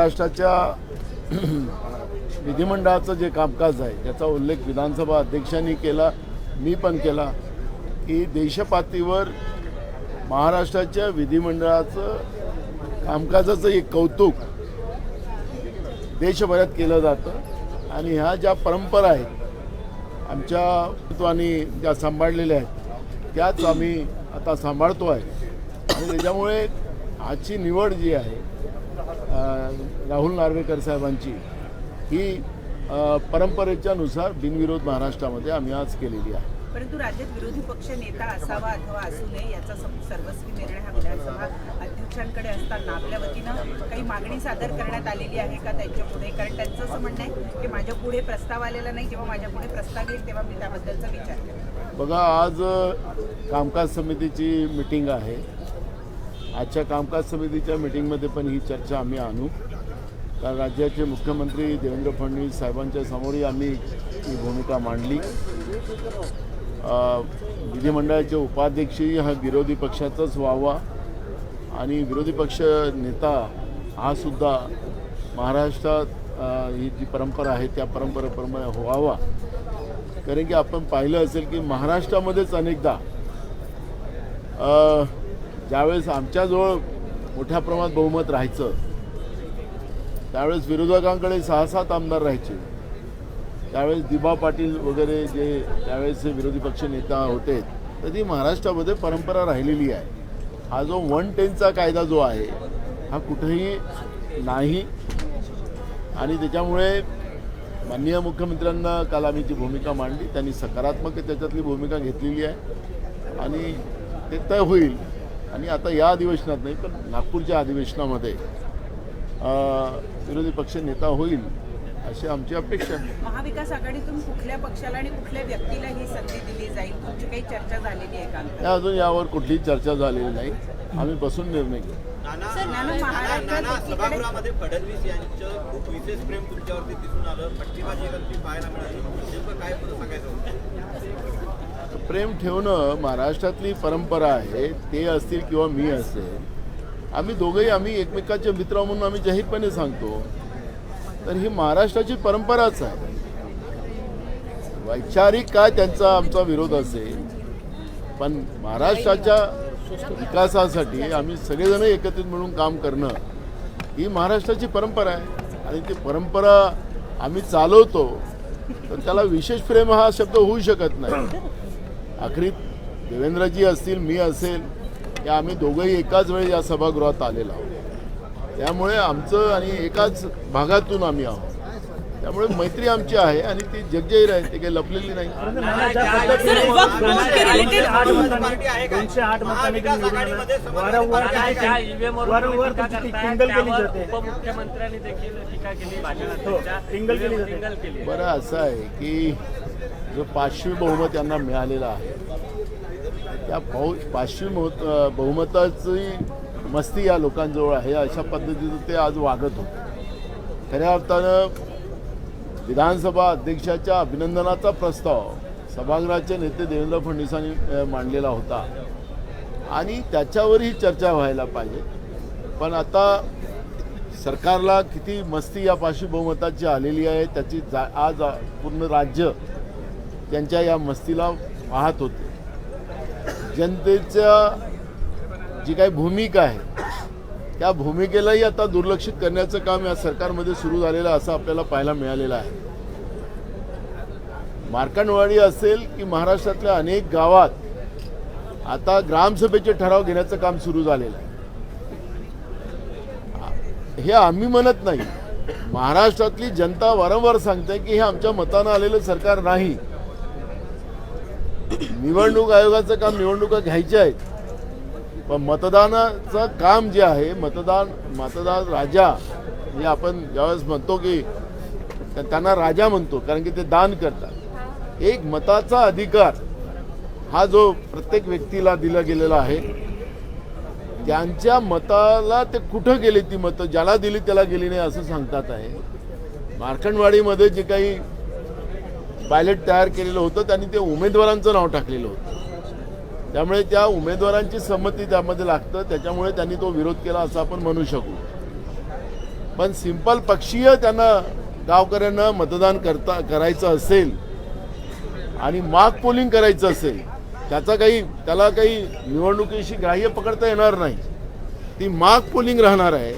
महाराष्ट्राच्या विधिमंडळाचं जे कामकाज आहे त्याचा उल्लेख विधानसभा अध्यक्षांनी केला मी पण केला की देशपातळीवर महाराष्ट्राच्या विधिमंडळाचं कामकाजाचं एक कौतुक देशभरात केलं जातं. आणि ह्या ज्या परंपरा आहेत आमच्या नेतृत्वाने ज्या सांभाळलेल्या आहेत त्याच आम्ही आता सांभाळतो आहे. आणि त्याच्यामुळे आजची निवड जी आहे राहुल नार्वेकर साहेबांची ही परंपरेच्या नुसार बिनविरोध महाराष्ट्रामध्ये आम्ही आज केलेली आहे. परंतु राज्यात विरोधी पक्ष नेता असावा अथवा असू नये याचा सर्वस्वी निर्णय हा विधानसभा अध्यक्षांकडे असताना आपल्या वतीनं काही मागणी सादर करण्यात आलेली आहे का त्यांच्या पुढे कारण त्यांचं असं म्हणणं आहे की माझ्या पुढे प्रस्ताव आलेला नाही जेव्हा माझ्या पुढे प्रस्ताव येईल तेव्हा मी त्याबद्दलचा विचार करेन. बघा आज कामकाज समितीची मिटिंग आहे. आजच्या कामकाज समितीच्या मिटिंगमध्ये पण ही चर्चा आम्ही आणू. कारण राज्याचे मुख्यमंत्री देवेंद्र फडणवीस साहेबांच्या समोरही आम्ही ही भूमिका मांडली. विधिमंडळाचे उपाध्यक्षही हा विरोधी पक्षाचाच व्हावा आणि विरोधी पक्ष नेता हा सुद्धा महाराष्ट्रात ही जी परंपरा आहे त्या परंपरेप्रमाणे व्हावा. कारण की आपण पाहिलं असेल की महाराष्ट्रामध्येच अनेकदा ज्यावेळेस आमच्याजवळ मोठ्या प्रमाणात बहुमत राहायचं त्यावेळेस विरोधकांकडे सहा सात आमदार राहायचे. त्यावेळेस दिबा पाटील वगैरे जे त्यावेळेस विरोधी पक्ष नेता होते तर ती महाराष्ट्रामध्ये परंपरा राहिलेली आहे. हा जो वन टेनचा कायदा जो आहे हा कुठेही नाही. आणि त्याच्यामुळे माननीय मुख्यमंत्र्यांना काल आम्ही जी भूमिका मांडली त्यांनी सकारात्मक त्याच्यातली भूमिका घेतलेली आहे. आणि ते तय होईल. आणि आता या अधिवेशनात नाही पण नागपूरच्या अधिवेशनामध्ये विरोधी पक्ष नेता होईल अशी आमची अपेक्षा आहे. महाविकास आघाडीतून कुठल्या पक्षाला आणि कुठल्या व्यक्तीला ही संधी दिली जाईल? तुमची काही चर्चा झालेली आहे का? या अजून यावर कुठलीही चर्चा झालेली नाही. आम्ही बसून निर्णय घेऊ. नाना सर, नाना, नाना, महाराष्ट्रात नाना, एकीकडे- सभागृहामध्ये फडणवीस यांचं खूप विशेष प्रेम तुमच्यावरती दिसून आलं. पट्टीबाजी पाहायला मिळाली. काय सांगायचं? प्रेम ठेवणं महाराष्ट्रातली परंपरा आहे. ते असतील किंवा मी असेल आम्ही दोघंही आम्ही एकमेकाचे मित्र म्हणून आम्ही जाहीरपणे सांगतो. तर ही महाराष्ट्राची परंपराच आहे. वैचारिक काय त्यांचा आमचा विरोध असेल पण महाराष्ट्राच्या विकासासाठी आम्ही सगळेजण एकत्रित मिळून काम करणं ही महाराष्ट्राची परंपरा आहे. आणि ती परंपरा आम्ही चालवतो तर त्याला विशेष प्रेम हा शब्द होऊ शकत नाही. आखरी देवेंद्रजी असतील मी असेल या आम्ही दोघंही एकाच वेळी या सभागृहात आलेलो आहोत. त्यामुळे आमचं आणि एकाच भागातून आम्ही आहोत. त्यामुळे मैत्री आमची आहे आणि ती जगजाहीर आहे ती काही लपलेली नाही. का? का? हो, बरं असं आहे की जो पाचवी बहुमत यांना मिळालेलं आहे त्या बहु पाचवी बहु- बहुमताची मस्ती या लोकांजवळ आहे. अशा पद्धतीचं ते आज वागत होते. खऱ्या अर्थानं विधानसभा अध्यक्षाच्या अभिनंदनाचा प्रस्ताव सभागृहाचे नेते देवेंद्र फडणवीसांनी मांडलेला होता. आणि त्याच्यावरही चर्चा व्हायला पाहिजे. पण आता सरकारला किती मस्ती या पाचवी बहुमताची आलेली आहे त्याची जा आज पूर्ण राज्य त्यांच्या या मस्तीला पाहत होते. जनतेच्या जी काही भूमिका आहे त्या भूमिकेलाही आता दुर्लक्षित करण्याचं काम या सरकारमध्ये सुरू झालेलं असं आपल्याला पाहायला मिळालेलं आहे. मार्कंडवाडी असेल की महाराष्ट्रातल्या अनेक गावात आता ग्रामसभेचे ठराव घेण्याचं काम सुरू झालेलं आहे. हे आम्ही म्हणत नाही. महाराष्ट्रातली जनता वारंवार सांगते की हे आमच्या मतानं आलेलं सरकार नाही. निवडणूक आयोगाचं काम निवडणुका घ्यायच्या आहेत. पण मतदानाचं काम जे आहे मतदान मतदार राजा हे आपण ज्यावेळेस म्हणतो की त्यांना राजा म्हणतो कारण की ते दान करतात. एक मताचा अधिकार हा जो प्रत्येक व्यक्तीला दिला गेलेला आहे त्यांच्या मताला ते कुठं गेली ती मतं ज्याला दिली त्याला गेली नाही असं सांगतात आहे. मार्कंडवाडीमध्ये जे काही पायलट तयार केलेलं होतं त्यांनी ते उमेदवारांचं नाव टाकलेलं होतं. त्यामुळे त्या उमेदवारांची संमती त्यामध्ये लागतं त्याच्यामुळे त्यांनी तो विरोध केला असं आपण म्हणू शकू. पण सिंपल पक्षीय त्यांना गावकऱ्यांना मतदान करता करायचं असेल आणि माग पोलिंग करायचं असेल त्याचा काही त्याला काही निवडणुकीशी ग्राह्य पकडता येणार नाही. ती माग पोलिंग राहणार आहे.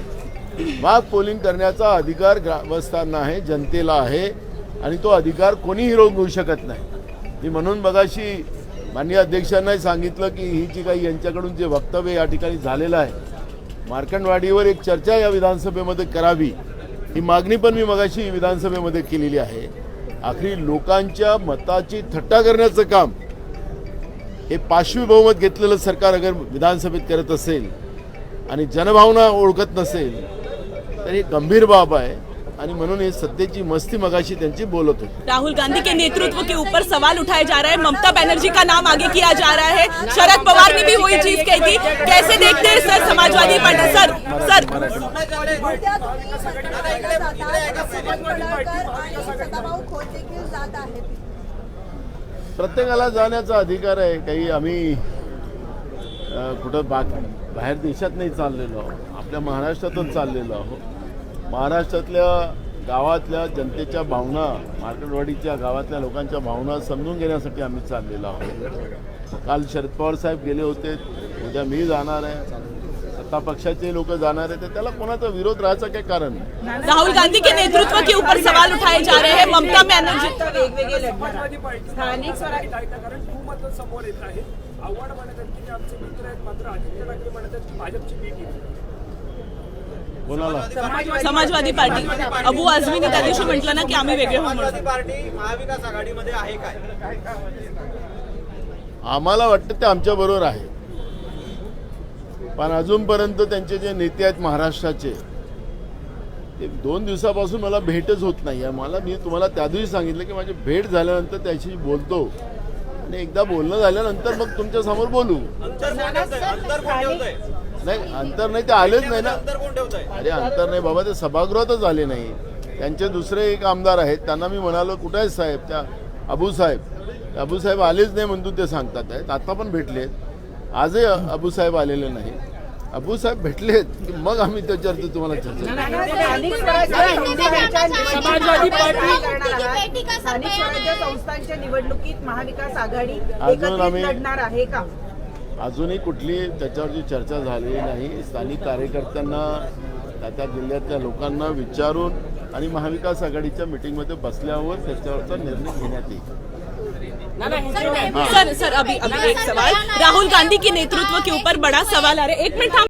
माग पोलिंग करण्याचा अधिकार ग्रामस्थांना आहे जनतेला आहे. आणि तो अधिकार कोणी हिरवून घेऊ शकत नाही. मी म्हणून बघाशी माननीय अध्यक्षांनाही सांगितलं की ही जी काही यांच्याकडून जे वक्तव्य या ठिकाणी झालेलं आहे मार्कंडवाडीवर एक चर्चा या विधानसभेमध्ये करावी ही मागणी पण मी मगाशी विधानसभेमध्ये केलेली आहे. आखरी लोकांच्या मताची थट्टा करण्याचं काम हे पाशवी बहुमत घेतलेलं सरकार अगर विधानसभेत करत असेल आणि जनभावना ओळखत नसेल तर ही गंभीर बाब आहे. आणि म्हणून हे सत्तेची मस्ती मगाशी त्यांची बोलत होती. राहुल गांधी के नेतृत्व के ऊपर सवाल उठाए जा रहे हैं। ममता बनर्जी का नाम आगे किया जा रहा है। शरद पवार ने भी वही चीज कही थी। कैसे देखते हैं sir Samajwadi Party? Sir sir. प्रत्येकाला जाण्याचा अधिकार आहे. काही आम्ही कुठं बाहेर देशात नाही चाललेलो आहोत. आपल्या महाराष्ट्रातच चाललेलो आहोत. महाराष्ट्रातल्या गावातल्या जनतेच्या भावना मार्केटवाडीच्या गावातल्या लोकांच्या भावना समजून घेण्यासाठी आम्ही चाललेलो आहोत. काल शरद पवार साहेब गेले होते. उद्या मी जाणार आहे. सत्ता पक्षाचे लोक जाणार आहे तर त्याला कोणाचा विरोध राहायचं काही कारण नाही. राहुल गांधी के नेतृत्व के ऊपर सवाल उठाए जा रहे हैं ममता बनर्जी। स्थानिक समोर येत आहे. आव्हाड म्हणत आहेत की आमचे मित्र आहेत मात्र आदित्य ठाकरे म्हणत आहेत की भाजपची कोणाला समाजवादी पार्टी. अबू आझमीने त्या दिवशी म्हटलं ना की आम्ही वेगळे होऊ म्हणून. समाजवादी पार्टी महाविकास आघाडीमध्ये आहे काय? आम्हाला वाटतं ते आमच्या बरोबर आहे. पण अजूनपर्यंत त्यांचे जे नेते आहेत महाराष्ट्राचे ते दोन दिवसापासून मला भेटच होत नाही. आहे मला मी तुम्हाला त्या दिवशी सांगितलं की माझी भेट झाल्यानंतर त्याशी बोलतो. आणि एकदा बोलणं झाल्यानंतर मग तुमच्यासमोर बोलू. नाही अंतर नाही ते आलेच नाही ना. अरे अंतर नाही बाबा ते सभागृहातच आले नाही. त्यांचे दुसरे एक आमदार आहेत त्यांना मी म्हणालो कुठे आहेत साहेब? त्या अबू साहेब. अबू साहेब आलेच नाही म्हणून ते सांगतात आहेत. आता पण भेटलेत. आजही अबू साहेब आलेले नाही अबू साहेब भेटलेत. की मग आम्ही त्याच्यावरती तुम्हाला चर्चा निवडणुकीत महाविकास आघाडी अजून आम्ही- लढणार आहे का? अजूनही कुठली त्याच्यावरची चर्चा झालेली नाही. स्थानिक कार्यकर्त्यांना त्या त्या जिल्ह्यातल्या लोकांना विचारून आणि महाविकास आघाडीच्या मिटिंगमध्ये बसल्यावर त्याच्यावरचा निर्णय घेण्यात येईल. सर सर अभी अभी एक सवाल. राहुल गांधी के नेतृत्व के ऊपर बड़ा सवाल आ रहा है. एक मिनट